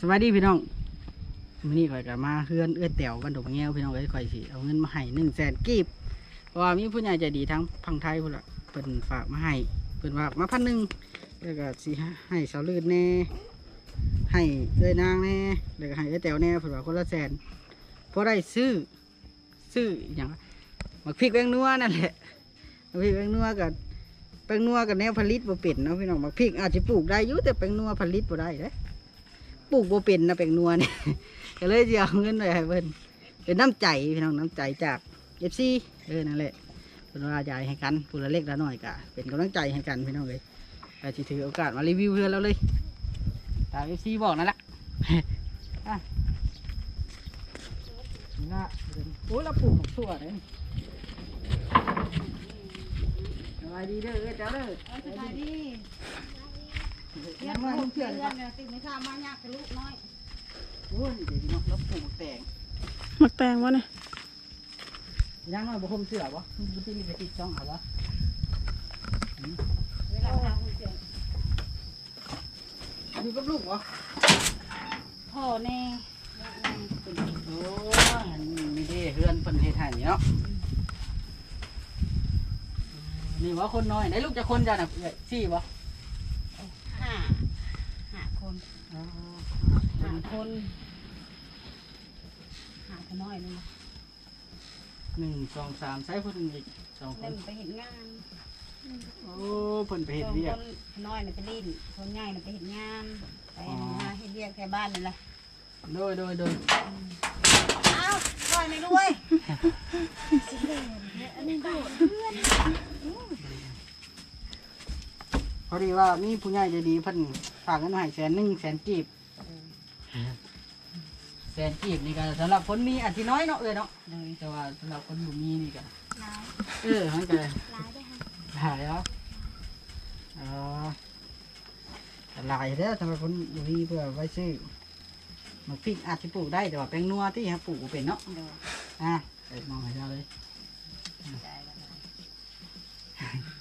สวัสดีพี่น้องมื้อนี้ข่อยก็มาเฮือนเอื้อแต๋วกันดอกแง้วพี่น้องเอ้ยข่อยสิเอาเงินมาให้หนึ่งแสนกีบเพราะว่ามีผู้ใหญ่ใจดีทั้งพังไทยพุ่นละเพิ่นฝากมาให้เพิ่นฝากมาพันหนึ่งแล้วก็สิให้สาวลื่นแน่ให้เอ้ยนางแน่แล้วก็ให้เอื้อแต๋วแน่เพิ่นว่าคนละแสนเพราะได้ซื้อซื้ออย่างมักพริกแบงนัวนั่นแหละมักพริกแบงนัวกับแป้งนัวกับแนวผลิตบ่เป็นเนาะพี่น้องมักพริกอาจจะปลูกได้อยู่แต่แป้งนัวผลิตบ่ได้เด้ ปลูกบ่เป็นนะแปลงนัวเนี่ยก็เลยจะเอาเงินไปให้เพิ่นเป็นน้ำใจพี่น้องน้ำใจจากเอฟซีเออนั่นแหละเป็นว่าใหญ่ให้กันผู้ละเล็กละน้อยกะเป็นกำลังใจให้กันพี่น้องเลยก็จะถือโอกาสมารีวิวเพื่อนเราเลยตามเอฟซีบอกนั่นแหละอะนี่ละโอ้ยเราปลูกของชั่วเลยสบายดีเด้อเอ้ยเจ้าเด้อสบายดี ยังมามาเพื่เพื่ออนนเพื่อนเนี่ยติดไม่ข้ามมายากกับลูกน้อยโอ้ยเดี๋ยวพี่น้องเราปลูกแต่งมักแตงวะเนี่ยย่างน้อยบ่คมเสือบ่มันสิมีไปติดช่องเอาวะเวลาทางคุณเสียงอยู่กับลูกบ่พ่อแน่ลูกแน่เป็นโอ้ยมีเด้เฮือนเพิ่นเฮ็ดให้เนาะนี่ว่าคนน้อยไหนลูกจะคนจ้ะน่ะเอ้ยสี่บ่ ห้าห้าคนห้า คนห้าคนน้อยนึงหนึ่งสองสามใช้คนอีกสองคเล่นนไปเห็นงานโอ้เพิ่นไปเฮ็ดสองเวียคกนน้อยน่ะไปลิ้นคนใหญ่น่ะไปเห็นงานไปหาเฮ็ดเรียกแถวบ้านนั่นแหละโดยโดยโดยอ้าวปล่อยไม่ด้วยอันนี้ดูพอดีว่ามีผู้ใหญ่ใจดีเพิ่นฝากเงินมาให้แสนหนึ่งแสนกีบ แสนกีบนี่ก็สำหรับคนมีอันที่น้อยเนาะเอ้ยเนาะเลยแต่ว่าสำหรับคนบ่มีนี่ก็ลายเออมันก็ลายได้ค่ะหายแล้วอ๋อหลายเด้อสำหรับคนอยู่นี่เพื่อไว้ซื้อหมากพริกอาจจะปลูกได้แต่ว่าแป้งนัวที่ครับปลูกบ่เป็นเนาะเดี๋ยวอะเปิดมองให้เราเลยได้แล้ว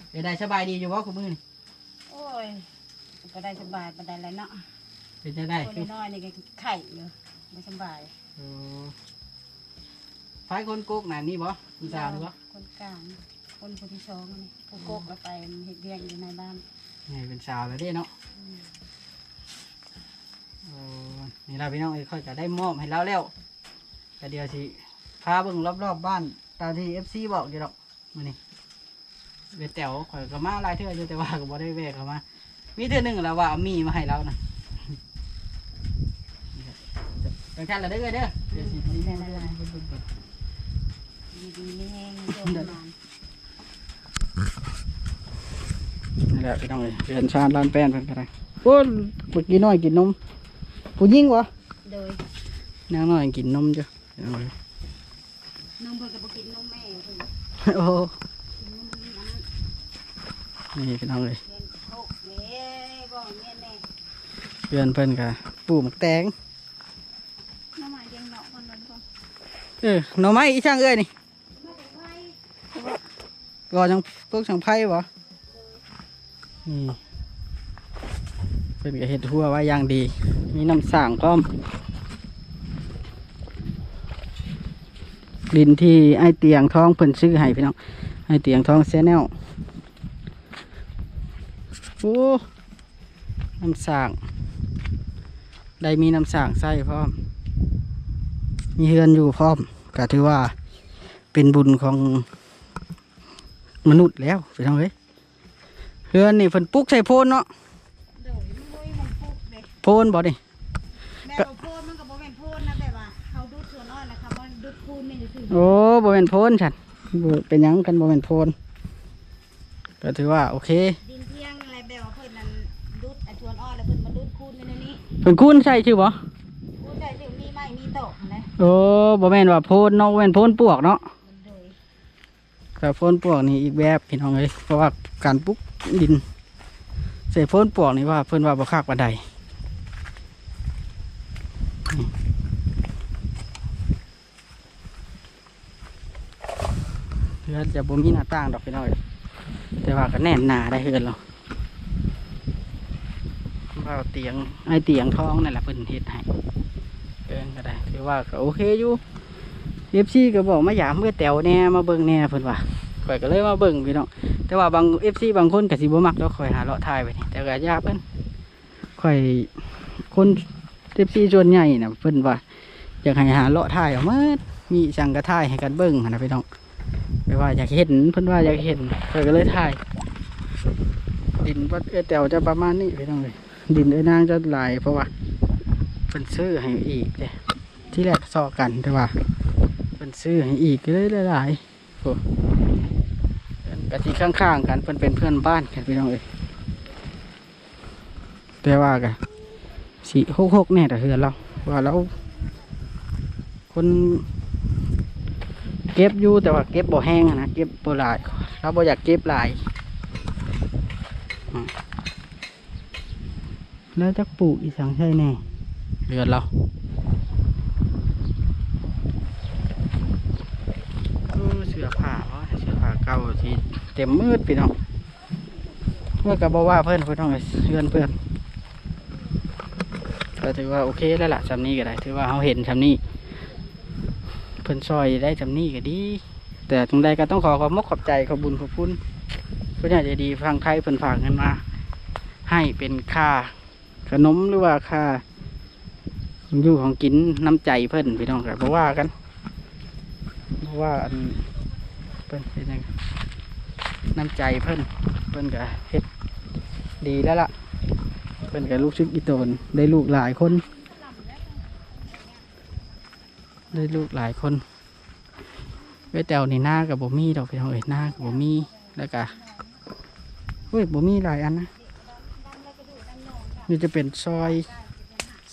เดี๋ยวได้สบายดีอยู่บ่คุณมือนี่โอ้ยก็ได้สบายปานใดแล้วเนาะ เป็นจะได้คนคือน้อยๆนี่ก็ไข่อยู่ไม่สบายโอ้ไฟคนโกกหนานี่บ่คุณสาวนี่บ่คนกลาง คนคนที่สองนี่ผู้โกกแล้วไปเฮ็ดเรียกอยู่ในบ้านนี่เป็นสาวแล้วเด้เนาะอืมโอ้นี่เราพี่น้องเอ้ยค่อยจะได้มอบให้เราแล้วแต่เดี๋ยวสิพาเบิ่งรอบๆบ้านตามที่ FC บอกอยู่ดอกมื้อนี้เวทแต๋วข่อยก็มาหลายเทื่ออยู่แต่ว่าก็บ่ได้แวะเข้ามามีเทื่อหนึงแล้วว่าเอามีมาให้เรานะ เป็นชั้นละเด้อเด้อเดี๋ยวสินี่แน่ๆดีดีไม่แห้งโยมนานนี่แหละพี่น้องเอ้ยเดินชาญลานแป้นเพิ่นก็ได้โอ้ยเมื่อกี้น้อยกินนมผู้หญิงวะโดยนางน้อยกินนมจ้ะน้องนมเพิ่นก็บ่กินนมแม่เพิ่นโอ้นี่พี่น้องเลยเรียนโคกเด้บ่เรียนเพื่อนเพิ่นก็ปลูกหมกแตง น้ำมันยังเนาะคนนั้นก็ เออหน่อไม้อีช่างเอ้ยนี่ก่อจังพวกจังไผ่บ่นี่เพิ่นก็เฮ็ดหัวไว้อย่างดี มีน้ำสางพร้อม ดินที่ไอเตียงท้องเพิ่นซื้อให้พี่น้องไอเตียงท้องแซนแนลโอ้น้ำสางได้มีน้ำสางใส่พร้อม มีเฮือนอยู่พร้อม ก็ถือว่าเป็นบุญของมนุษย์แล้วพี่น้องเอ้ยเฮือนนี่เพิ่นปลูกใส่โพนเนาะโดยมันบ่มีมันปลูกเด้โพนบ่นี่แบบว่าโพนมันก็บ่แม่นโพนนะแบบว่าเขาดูดส่วนน้อยนะคะว่าดูดคูณไม่ได้ถือโอ้บ่เป็นโพนฉันบ่เป็นหยังกันบ่เป็นโพนก็ถือว่าโอเคดินเที่ยงอะไรแบบว่าเพิ่นนั้นดูดไอ้ชวนอ้อแล้วเพิ่นมาดูดคูณในนี้เพิ่นคุ้นใช่ชื่อบ่ คูณได้สิมีไม้มี โต๊ะนะโอ้บ่แม่นว่าโพนเนาะบ่แม่นโพนปวกเนาะมันโดยแต่โพนปวกนี่อีกแบบพี่น้องเอ้ยเพราะว่าการปลูกดินใส่โพนปวกนี่ว่าเพิ่นว่าบ่คักปานใดนี่เฮือนจะบ่มีหน้าต่างดอกพี่น้องเอ้ยแต่ว่าก็แน่นหนาได้เฮือนเราว่าเตียงไอเตียงท้องนั่นแหละเพิ่นเฮ็ดให้ เินก็ได้ถือว่าก็โอเคอยู่เอฟซีก็บอกมาหยามเมื่อแตวแน่มาเบิ่งแน่เพิ่นว่าข่อยก็เลยมาเบิ่งพี่น้องแต่ว่าบางเอฟซีบางคนก็สิบ่มักแล้วข่อยหาเลาะทายไปนี่แต่ก็ยากเพิ่นข่อยคนเอฟซีส่วนใหญ่น่ะเพิ่นว่าอยากให้หาเลาะทายเอามามีสังกะทายให้กันเบิ่งหั้นนะพี่น้องไปว่าอยากเห็นเพิ่นว่าอยากเห็นข่อยก็เลยถ่ายดินวัดเอแตวจะประมาณนี้พี่น้องเลยดินเอ้นางจะหลายเพราะว่า เป็นซื้อให้อีกเด้ที่แรกซอกันแต่ว่าเป็นซื้อให้อีกเลยหลายๆโอ้เป็นกะทิข้างๆกันเป็นเป็นเพื่อนบ้านกันพี่น้องเลยแต่ว่ากันสี่หกหกเนี่ยแต่เฮือนเราว่าเราคนเก็บอยู่แต่ว่าเก็บบ่แห้งนะเก็บบ่หลายเราบ่อยากเก็บหลายแล้วจะปลูกอีสังใช่แน่ เรือนเราเออเสื้อผ้าวะเสื้อผ้าเก่าที่เต็มมืดพี่น้องเมื่อกับบอกว่าเพื่อนเพื่อนต้องเรือนเพื่อนก็ถือว่าโอเคแล้วล่ะจำนี้ก็ได้ถือว่าเขาเห็นจำนี้เพิ่นซอยได้จำนี้ก็ดี แต่ถึงใดก็ต้องขอขอบมกขอบใจขอบบุญขอบคุณเพื่อนอยากจะดีฟังไทยเพิ่นฝากเงินมา ให้เป็นค่าขนมหรือว่าค่าข อยู่ของกินน้ำใจเพิ่นพี่น้องครับเพราะว่ากันเพราะว่าอันเพิ่นเป็นยังน้ำใจเพิ่นเพิ่นก็เฮ็ดดีแล้วล่ะเพิ่นก็ลูกชึกอีโตนได้ลูกหลายคน ได้ลูกหลายคนไว้แต่วนี่หน้ากับบ่มีดอกพี่น้องเอ้ยหน้ากับบ่มีแล้วก็เฮ้ยบ่มีหลายอันนะนี่จะเป็นซอย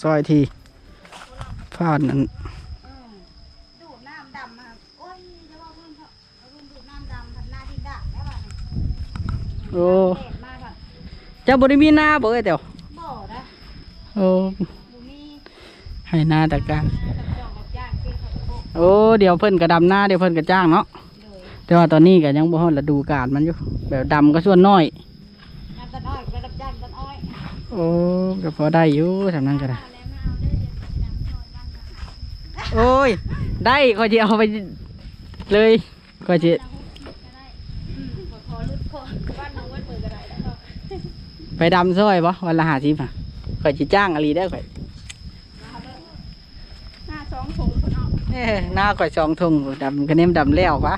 ซอยที่ ผ่านนั้นเออดูดน้ำดำมาโอ้ยจะว่าเพิ่นเถอะเอาเพิ่นดูดน้ำดำพันหน้าที่ด่างได้ป่ะเนี่ยโอ้แดดมาค่ะเจ้าบริมีหน้าบ่เอ้ยเดี๋ยวบ่นะโอ้บ่มีให้หน้าตะการกับจองกับย่างเกี่ยวกับโบกโอ้เดี๋ยวเพิ่นก็ดำหน้าเดี๋ยวเพิ่นก็จ้างเนาะเลยแต่ว่าตอนนี้ก็ยังบ่ฮอดฤดูกาลมันอยู่แบบดำก็ส่วนน้อยน้ำตาลอ้อยไปรับจ้างต้นอ้อยโอ้ก็พอได้อยู่ทำนั้นก็ได้ โอ้ย ได้ก็จะเอาไปเลยก็จะก็ได้อืมขอขอรุดขอบ้านน้องไว้เปิดกระไรแล้วก็ไปดำซอยบ่วันละห้าสิบอะก็จะจ้างอะไรได้ข่อยเอาเด้อหน้าสองถุงคนเอาเอ้หน้าข่อยสองทุ่งดำก็เน้มดำแล้วปะ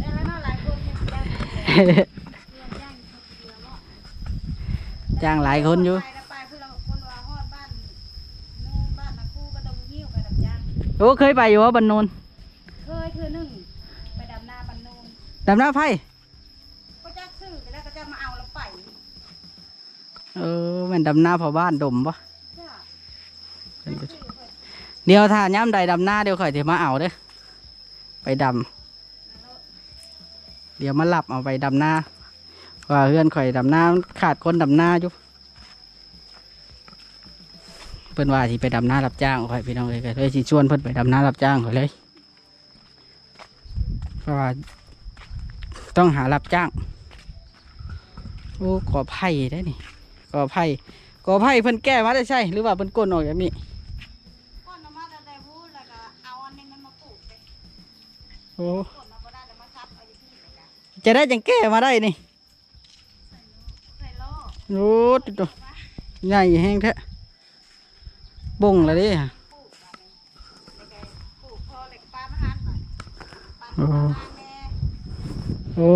ได้แล้วเนาะหลายคนเนี่ยจ้างเดือนจ้างเดือนเนาะจ้างหลายคนอยู่ โอ้เคยไปอยู่ว่าบันโนนเคยคือหนึ่งไปดำนาบันนูนดำหน้าไผ่ก็จะซื้อไปแล้วก็จะมาเอาแล้วไปเออแมันดำหน้าพอบ้านดมปะจ้าเดี๋ยวถ้าย้ำใดดำหน้าเดี๋ยวข่อยจะมาเอาเด้อไปดำเดี๋ยวมาหลับเอาไปดำหน้าว่าเพื่อนข่อยดำหน้าขาดคนดำหน้าอยู่ เพิ่นว่าสิไปดำหน้ารับจ้างข่อยพี่น้องเลยก็เลยสิชวนเพิ่นไปดำหน้ารับจ้างข่อยเลยเพราะว่าต้องหารับจ้างโอ้ขอไผ่ได้นี่ขอไผ่ขอไผ่เพิ่นแก้มาได้ใช่หรือว่าเพิ่นก้นออกอย่างนี้ก้อนน้ำมาแต่แต่พูดแล้วก็เอาอันนี้มันมาปลูกไปโอ้ก้นมาก็ได้เดี๋ยวมาซับเอาอยู่ที่ไหนกันจะได้จังแก้มาได้นี่ใส่ล้อโอ้ติดตัวใหญ่แห้งแท้ บ่งแล้วเดิปลูกมาเนี่ยแล้วก็ปลูกพอเลยก็ปลามาหันไปปลามาหันแม่โอ้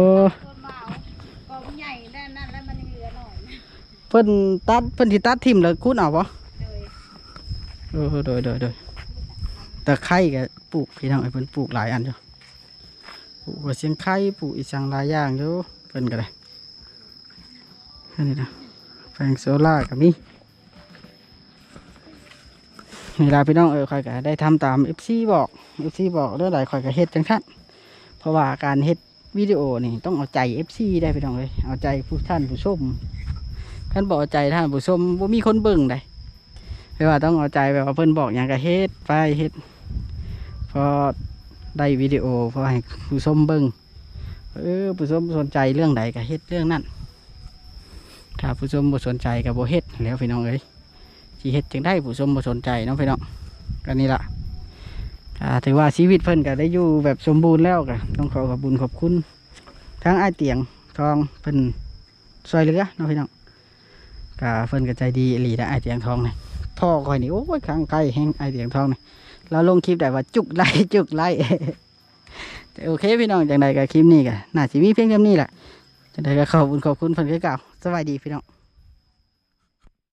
คนมาเอากองใหญ่ด้านนั้นแล้วมันยังเหลือหน่อยนะเพิ่นตัดเพิ่นสิตัดทิ่มแล้วคุณเอาปะเลยเออโดยโดยโดยแต่ไข่ก็ปลูกพี่น้องไอ้เพิ่นปลูกหลายอันอยู่ปลูกหัวเสียงไข่ปลูกอีสังหลายอย่างอยู่เพิ่นก็ได้แค่นี้นะแปลงโซล่าก็มี นี่ล่ะพี่น้องเออข่อยก็ได้ทำตาม FC บอก FC บอกเรื่องใดข่อยก็เฮ็ดจังซั่นเพราะว่าการเฮ็ดวิดีโอนี่ต้องเอาใจ FC ได้พี่น้องเลยเอาใจผู้ท่านผู้ชมท่านบอกเอาใจท่านผู้ชมบ่มีคนเบิ่งได้ไม่ว่าต้องเอาใจแบบว่าเพิ่นบอกอย่างก็เฮ็ดไปเฮ็ดพอได้วิดีโอพอให้ผู้ชมเบิ่งเออผู้ชมสนใจเรื่องใดก็เฮ็ดเรื่องนั้นถ้าผู้ชมบ่สนใจกับบ่เฮ็ดแล้วพี่น้องเอ้ย สิเฮ็ดจังได้ผู้ชมบ่สนใจเนาะพี่น้องก็นี่ละถือว่าชีวิตเพิ่นก็ได้อยู่แบบสมบูรณ์แล้วก็ต้องขอขอบคุญขอบคุณ ทั้งไอเตียงทองเพิ่นช่วยเลือเนาะพี่น้องก็เพิ่นก็ใจดีหลีนะอ้ายเตียงทองนี่พ่อคอยนี่โอ้ยข้างใกล้แห้งไอเตียงทองนี่เราลงคลิปได้ว่าจุกไล่จุกไล่แต่โอเคพี่น้องจังใดก็คลิปนี้ก็น่าสิมีเพียงเท่านี้แหละจังใดก็ขอบคุณขอบคุณเพิ่นคือเก่าสวัสดีพี่น้อง